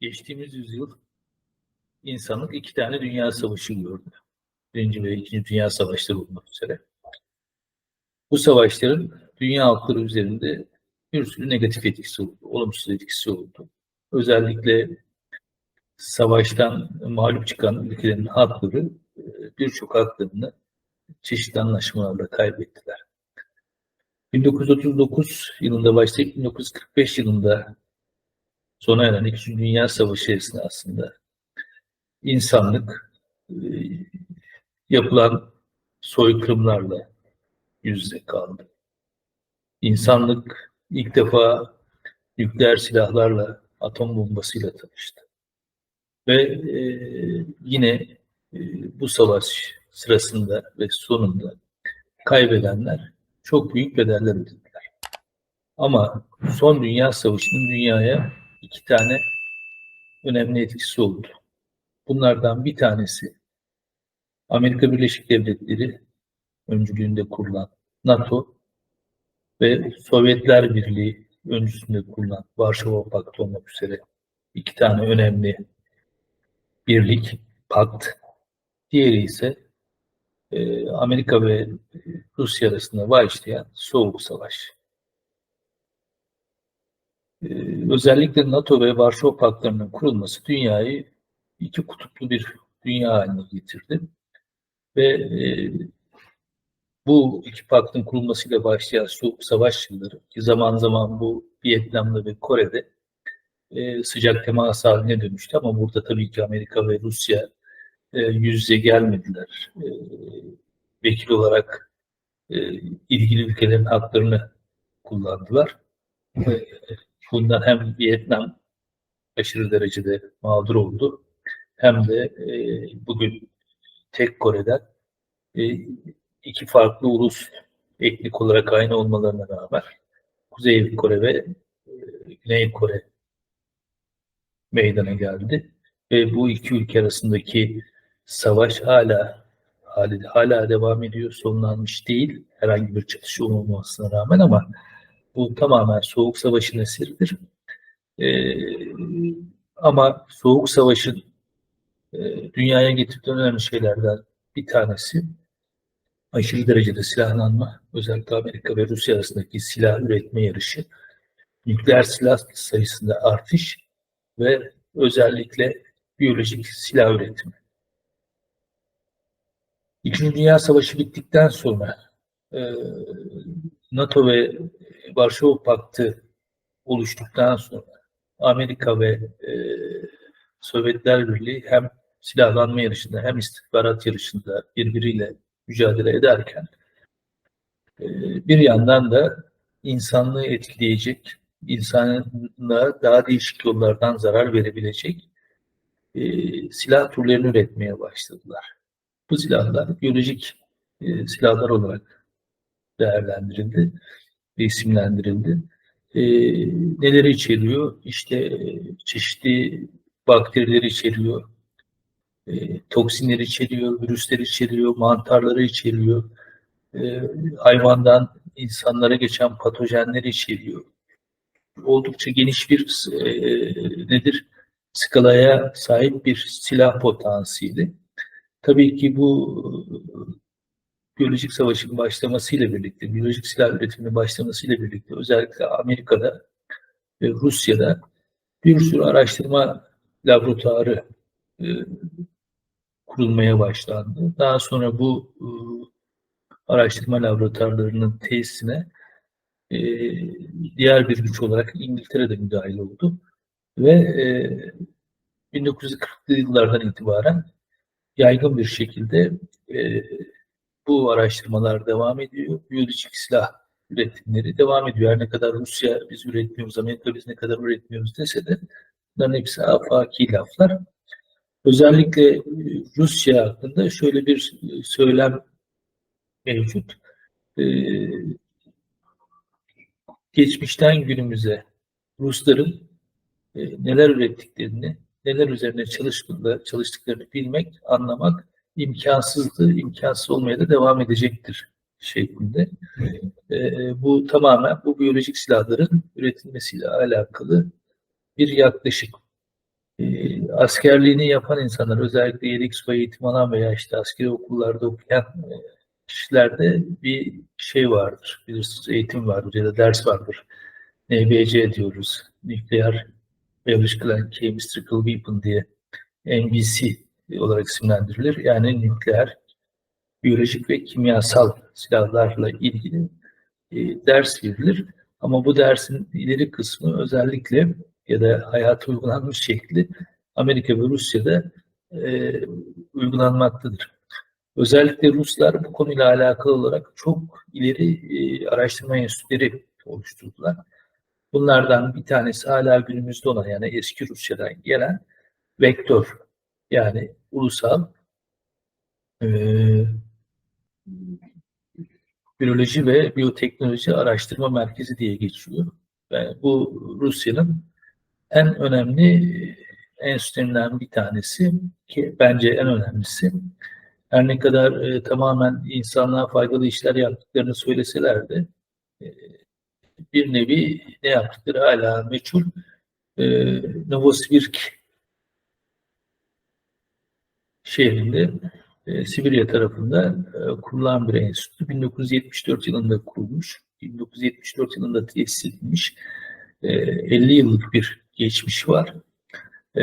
geçtiğimiz yüzyıl insanlık iki tane dünya savaşı gördü. Birinci ve ikinci dünya savaşları olmak üzere. Bu savaşların dünya halkları üzerinde bir sürü negatif etkisi oldu, olumsuz etkisi oldu. Özellikle savaştan mağlup çıkan ülkelerin halkları e, birçok haklarını çeşitli anlaşmalarla kaybettiler. 1939 yılında başlayıp 1945 yılında sona eren İkinci Dünya Savaşı esnasında insanlık e, yapılan soykırımlarla yüz yüze kaldı. İnsanlık ilk defa nükleer silahlarla, atom bombasıyla tanıştı. Ve e, yine e, bu savaş sırasında ve sonunda kaybedenler çok büyük bedeller ödediler. Ama son Dünya Savaşı'nın dünyaya iki tane önemli etkisi oldu. Bunlardan bir tanesi Amerika Birleşik Devletleri öncülüğünde kurulan NATO ve Sovyetler Birliği öncüsünde kurulan Varşova Paktı olmak üzere iki tane önemli birlik, pakt. Diğeri ise e, Amerika ve Rusya arasında başlayan Soğuk Savaş. E, özellikle NATO ve Varşova Paktlarının kurulması dünyayı iki kutuplu bir dünya haline getirdi. Ve e, bu iki paktın kurulmasıyla başlayan soğuk savaş yılları ki zaman zaman bu Vietnam'da ve Kore'de e, sıcak temas haline dönüştü ama burada tabii ki Amerika ve Rusya e, yüz yüze gelmediler. E, vekil olarak e, ilgili ülkelerin haklarını kullandılar. Bundan hem Vietnam aşırı derecede mağdur oldu hem de e, bugün tek Kore'den e, iki farklı ulus etnik olarak aynı olmalarına rağmen Kuzey Kore ve e, Güney Kore meydana geldi. Ve bu iki ülke arasındaki savaş hala hala, hala devam ediyor. Sonlanmış değil. Herhangi bir çatışma olmamasına rağmen ama bu tamamen Soğuk Savaş'ın eseridir. Ee, ama Soğuk Savaş'ın e, dünyaya getirdiği önemli şeylerden bir tanesi aşırı derecede silahlanma, özellikle Amerika ve Rusya arasındaki silah üretme yarışı, nükleer silah sayısında artış ve özellikle biyolojik silah üretimi. İkinci Dünya Savaşı bittikten sonra e, NATO ve Varşova Paktı oluştuktan sonra Amerika ve e, Sovyetler Birliği hem silahlanma yarışında hem istihbarat yarışında birbiriyle mücadele ederken e, bir yandan da insanlığı etkileyecek, insanlığa daha değişik yollardan zarar verebilecek e, silah türlerini üretmeye başladılar. Bu silahlar biyolojik e, silahlar olarak değerlendirildi isimlendirildi. E, neleri içeriyor? İşte çeşitli bakterileri içeriyor, e, toksinleri içeriyor, virüsleri içeriyor, mantarları içeriyor, e, hayvandan insanlara geçen patojenleri içeriyor. Oldukça geniş bir e, nedir skalaya sahip bir silah potansiyeli. Tabii ki bu biyolojik savaşın başlamasıyla birlikte, biyolojik silah üretiminin başlamasıyla birlikte özellikle Amerika'da ve Rusya'da bir sürü araştırma laboratuvarı e, kurulmaya başlandı. Daha sonra bu e, araştırma laboratuvarlarının tesisine e, diğer bir güç olarak İngiltere de müdahil oldu. Ve e, 1940'lı yıllardan itibaren yaygın bir şekilde e, bu araştırmalar devam ediyor. Biyolojik silah üretimleri devam ediyor. Her ne kadar Rusya biz üretmiyoruz, Amerika biz ne kadar üretmiyoruz dese de bunların hepsi afaki laflar. Özellikle e, Rusya hakkında şöyle bir e, söylem mevcut. Ee, geçmişten günümüze Rusların e, neler ürettiklerini, neler üzerine çalıştıklarını, çalıştıklarını bilmek, anlamak imkansızdı, imkansız olmaya da devam edecektir şeklinde. E, bu tamamen bu biyolojik silahların üretilmesiyle alakalı bir yaklaşık. e, askerliğini yapan insanlar özellikle yedek subay eğitim alan veya işte askeri okullarda okuyan e, kişilerde bir şey vardır. Bilirsiniz eğitim vardır ya da ders vardır. NBC diyoruz. Nükleer Biological and Chemical Weapon diye NBC olarak isimlendirilir. Yani nükleer, biyolojik ve kimyasal silahlarla ilgili e, ders verilir. Ama bu dersin ileri kısmı özellikle ya da hayata uygulanmış şekli Amerika ve Rusya'da e, uygulanmaktadır. Özellikle Ruslar bu konuyla alakalı olarak çok ileri e, araştırma enstitüleri oluşturdular. Bunlardan bir tanesi hala günümüzde olan yani eski Rusya'dan gelen vektör yani ulusal e, biyoloji ve biyoteknoloji araştırma merkezi diye geçiyor. Yani bu Rusya'nın en önemli enstitülerinden bir tanesi ki bence en önemlisi. Her ne kadar e, tamamen insanlığa faydalı işler yaptıklarını söyleseler de e, bir nevi ne yaptıkları hala meçhul. E, Novosibirsk şehrinde e, Sibirya tarafında e, kurulan bir enstitü. 1974 yılında kurulmuş. 1974 yılında tesis edilmiş. E, 50 yıllık bir geçmiş var. E,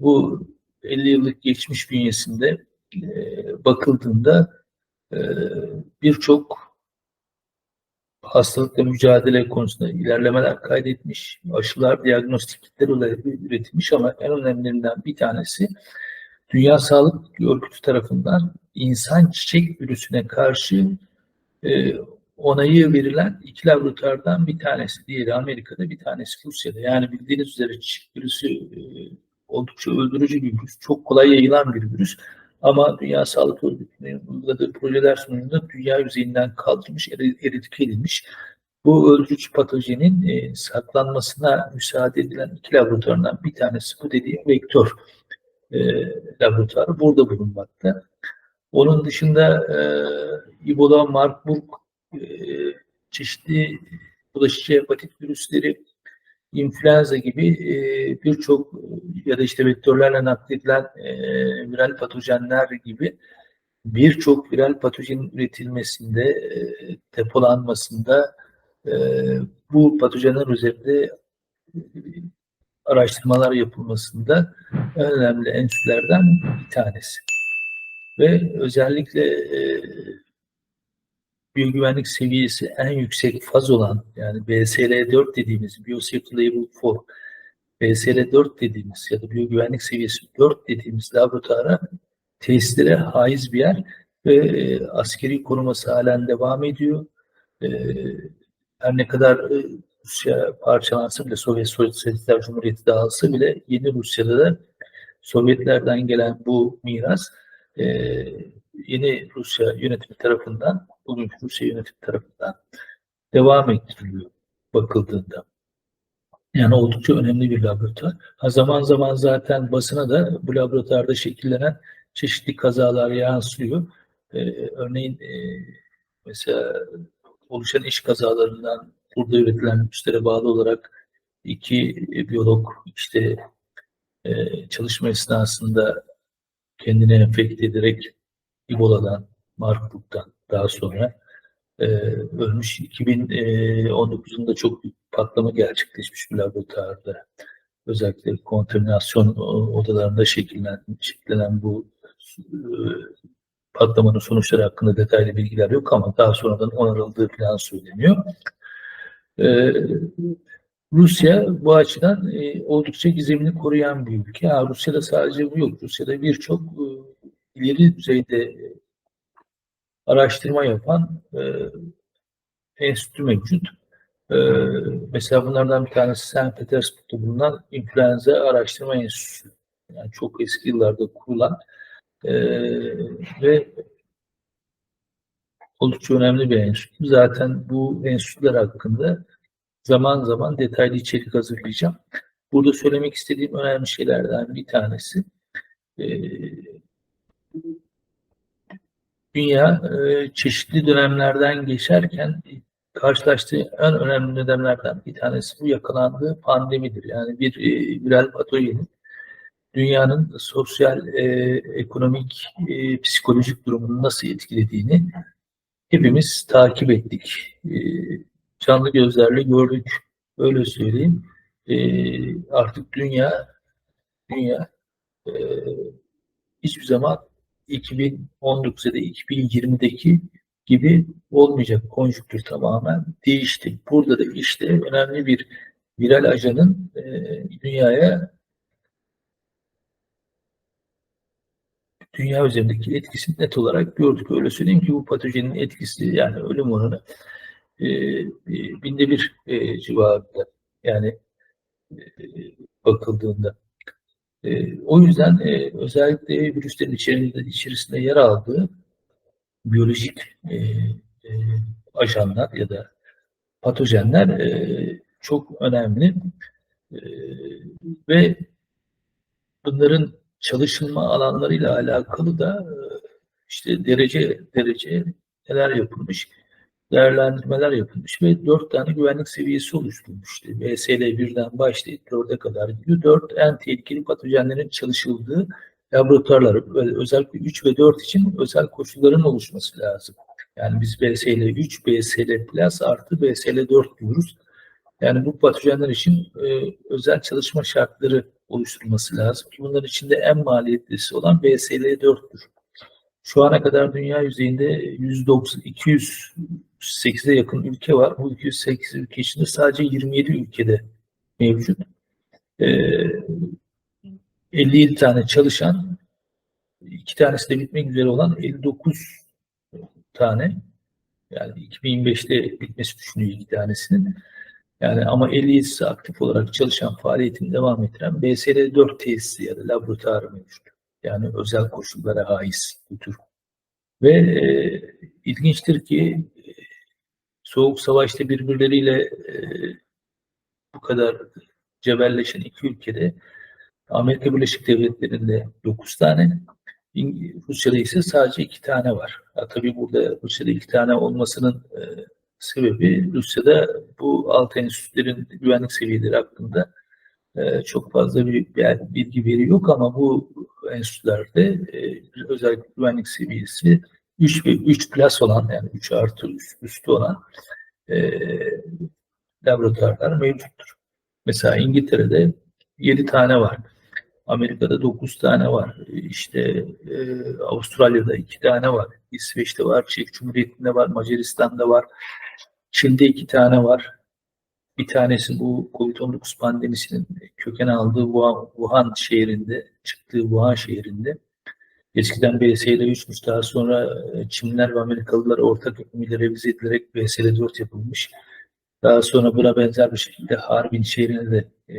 bu 50 yıllık geçmiş bünyesinde e, bakıldığında e, birçok hastalıkla mücadele konusunda ilerlemeler kaydetmiş, aşılar, diagnostik kitler üretilmiş ama en önemlilerinden bir tanesi Dünya Sağlık Örgütü tarafından insan çiçek virüsüne karşı e, onayı verilen iki laboratuvardan bir tanesi. Diğeri Amerika'da, bir tanesi Rusya'da. Yani bildiğiniz üzere çiçek virüsü e, oldukça öldürücü bir virüs. Çok kolay yayılan bir virüs. Ama Dünya Sağlık Örgütü'nün uyguladığı projeler sonucunda dünya yüzeyinden kaldırılmış, eritike edilmiş. Bu öldürücü patojenin e, saklanmasına müsaade edilen iki laboratuvardan bir tanesi bu dediğim vektör e, laboratuvarı burada bulunmakta. Onun dışında e, Ebola, Marburg, e, çeşitli bulaşıcı hepatit virüsleri, influenza gibi e, birçok ya da işte vektörlerle nakledilen e, viral patojenler gibi birçok viral patojenin üretilmesinde, e, depolanmasında e, bu patojenler üzerinde araştırmalar yapılmasında önemli enstitülerden bir tanesi. Ve özellikle e, biyogüvenlik seviyesi en yüksek faz olan yani BSL-4 dediğimiz Biosafety 4 BSL-4 dediğimiz ya da biyogüvenlik seviyesi 4 dediğimiz laboratuvara tesislere haiz bir yer ve e, askeri koruması halen devam ediyor. E, her ne kadar e, Rusya parçalansa bile Sovyet Sosyalistler Cumhuriyeti dağılsa bile yeni Rusya'da da Sovyetlerden gelen bu miras e, yeni Rusya yönetimi tarafından, bugünkü Rusya yönetimi tarafından devam ettiriliyor bakıldığında. Yani oldukça önemli bir laboratuvar. Ha zaman zaman zaten basına da bu laboratuvarda şekillenen çeşitli kazalar yansıyor. Ee, örneğin e, mesela oluşan iş kazalarından burada üretilen güçlere bağlı olarak iki biyolog işte e, çalışma esnasında kendini enfekte ederek Ebola'dan, Marburg'dan daha sonra e, ölmüş. 2019'unda çok büyük patlama gerçekleşmiş bir laboratuvarda. Özellikle kontaminasyon odalarında şekillenen, şekillenen bu e, patlamanın sonuçları hakkında detaylı bilgiler yok ama daha sonradan onarıldığı falan söyleniyor. Ee, Rusya bu açıdan e, oldukça gizemini koruyan bir ülke. Ha, Rusya'da sadece bu yok. Rusya'da birçok e, ileri düzeyde e, araştırma yapan enstitü mevcut. Mesela bunlardan bir tanesi St. Petersburg'da bulunan influenza araştırma enstitüsü. Yani çok eski yıllarda kurulan ve oldukça önemli bir enstitü. Zaten bu enstitüler hakkında zaman zaman detaylı içerik hazırlayacağım. Burada söylemek istediğim önemli şeylerden bir tanesi e, dünya e, çeşitli dönemlerden geçerken karşılaştığı en önemli nedenlerden bir tanesi bu yakalandığı pandemidir. Yani bir e, viral patojenin dünyanın sosyal, e, ekonomik, e, psikolojik durumunu nasıl etkilediğini hepimiz takip ettik. E, canlı gözlerle gördük. Öyle söyleyeyim. E, artık dünya dünya e, hiçbir zaman 2019 ya da 2020'deki gibi olmayacak. Konjüktür tamamen değişti. Burada da işte önemli bir viral ajanın e, dünyaya dünya üzerindeki etkisini net olarak gördük. Öyle söyleyeyim ki bu patojenin etkisi yani ölüm oranı e, binde bir e, civarında. Yani e, bakıldığında. E, o yüzden e, özellikle virüslerin içerisinde, içerisinde yer aldığı biyolojik e, e, ajanlar ya da patojenler e, çok önemli e, ve bunların çalışılma alanlarıyla alakalı da e, işte derece derece neler yapılmış, değerlendirmeler yapılmış ve dört tane güvenlik seviyesi oluşturulmuştu. BSL 1'den başlayıp 4'e kadar gidiyor. Dört en tehlikeli patojenlerin çalışıldığı laboratuvarlar, özellikle 3 ve 4 için özel koşulların oluşması lazım. Yani biz BSL 3, BSL Plus artı BSL 4 diyoruz. Yani bu patojenler için e, özel çalışma şartları oluşturulması lazım ki bunların içinde en maliyetlisi olan BSL-4'tür. Şu ana kadar dünya yüzeyinde 190, 208'e yakın ülke var. Bu 208 ülke içinde sadece 27 ülkede mevcut. E, 57 tane çalışan, iki tanesi de bitmek üzere olan 59 tane yani 2025'te bitmesi düşünüyor iki tanesinin. Yani ama 57'si aktif olarak çalışan faaliyetini devam ettiren BSL-4 tesisi ya da laboratuvarı mevcut. Yani özel koşullara haiz bu tür. Ve e, ilginçtir ki e, Soğuk Savaş'ta birbirleriyle e, bu kadar cebelleşen iki ülkede Amerika Birleşik Devletleri'nde 9 tane, Rusya'da ise sadece 2 tane var. Ya, tabii burada Rusya'da 2 tane olmasının e, sebebi Rusya'da bu alt enstitülerin güvenlik seviyeleri hakkında e, çok fazla bir bilgi veri yok ama bu enstitülerde e, özellikle güvenlik seviyesi 3 ve 3 plus olan yani 3 artı üst, üstü olan e, laboratuvarlar mevcuttur. Mesela İngiltere'de 7 tane var. Amerika'da 9 tane var. İşte e, Avustralya'da 2 tane var. İsveç'te var. Çek Cumhuriyeti'nde var. Macaristan'da var. Çin'de 2 tane var. Bir tanesi bu Covid-19 pandemisinin köken aldığı Wuhan, şehrinde, çıktığı Wuhan şehrinde. Eskiden BSL 3'müş. Daha sonra Çinliler ve Amerikalılar ortak yapımıyla revize edilerek BSL 4 yapılmış. Daha sonra buna benzer bir şekilde Harbin şehrine de e,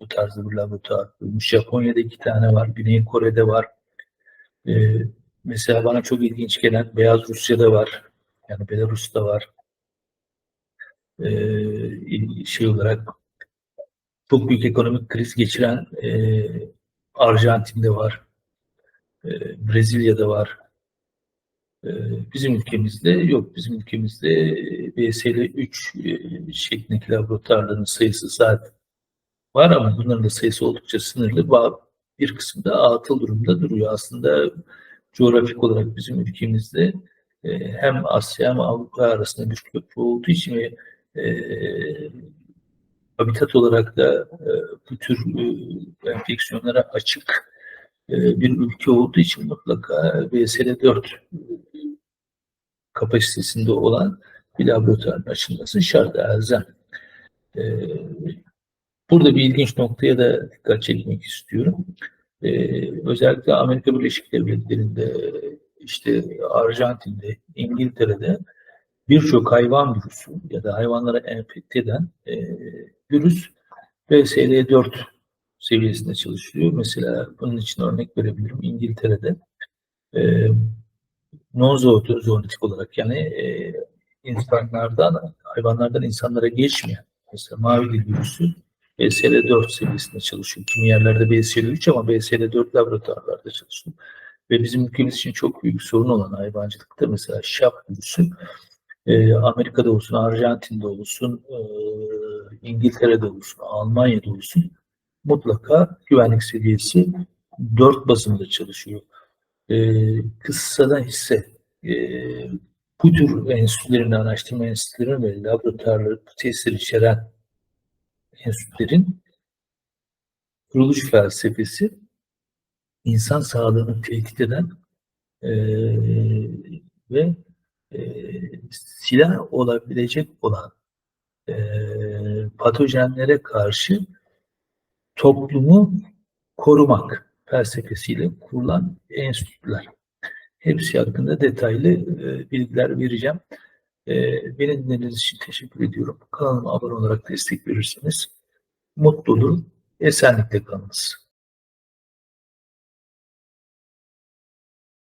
bu tarzda bir laboratuvar kurulmuş. Japonya'da iki tane var. Güney Kore'de var. E, mesela bana çok ilginç gelen Beyaz Rusya'da var. Yani Belarus'ta var. E, şey olarak çok büyük ekonomik kriz geçiren e, Arjantin'de var. E, Brezilya'da var. Bizim ülkemizde yok. Bizim ülkemizde BSL 3 e, şeklindeki laboratuvarların sayısı zaten var ama bunların da sayısı oldukça sınırlı. Bir kısmı da atıl durumda duruyor. Aslında coğrafik olarak bizim ülkemizde hem Asya hem Avrupa arasında bir köprü olduğu için ve e, habitat olarak da e, bu tür e, enfeksiyonlara açık e, bir ülke olduğu için mutlaka BSL-4 kapasitesinde olan bir laboratuvarın açılması şart elzem. E, Burada bir ilginç noktaya da dikkat çekmek istiyorum. Ee, özellikle Amerika Birleşik Devletleri'nde, işte Arjantin'de, İngiltere'de birçok hayvan virüsü ya da hayvanlara enfekte eden e, virüs BSL-4 seviyesinde çalışıyor. Mesela bunun için örnek verebilirim. İngiltere'de e, non-zoonotik olarak yani e, insanlardan, hayvanlardan insanlara geçmeyen mesela mavi dil virüsü BSL-4 seviyesinde çalışıyor. Kimi yerlerde BSL-3 ama BSL-4 laboratuvarlarda çalışıyor. Ve bizim ülkemiz için çok büyük sorun olan hayvancılıkta mesela şap virüsü e, Amerika'da olsun, Arjantin'de olsun, e, İngiltere'de olsun, Almanya'da olsun mutlaka güvenlik seviyesi 4 bazında çalışıyor. Ee, kıssadan hisse e, bu tür enstitülerin, araştırma enstitülerinin ve laboratuvarları, testleri içeren enstitülerin kuruluş felsefesi insan sağlığını tehdit eden e, ve e, silah olabilecek olan e, patojenlere karşı toplumu korumak felsefesiyle kurulan enstitüler. Hepsi hakkında detaylı e, bilgiler vereceğim. E, beni dinlediğiniz için teşekkür ediyorum. Kanalıma abone olarak destek verirseniz mutlu olurum. Esenlikle kalınız.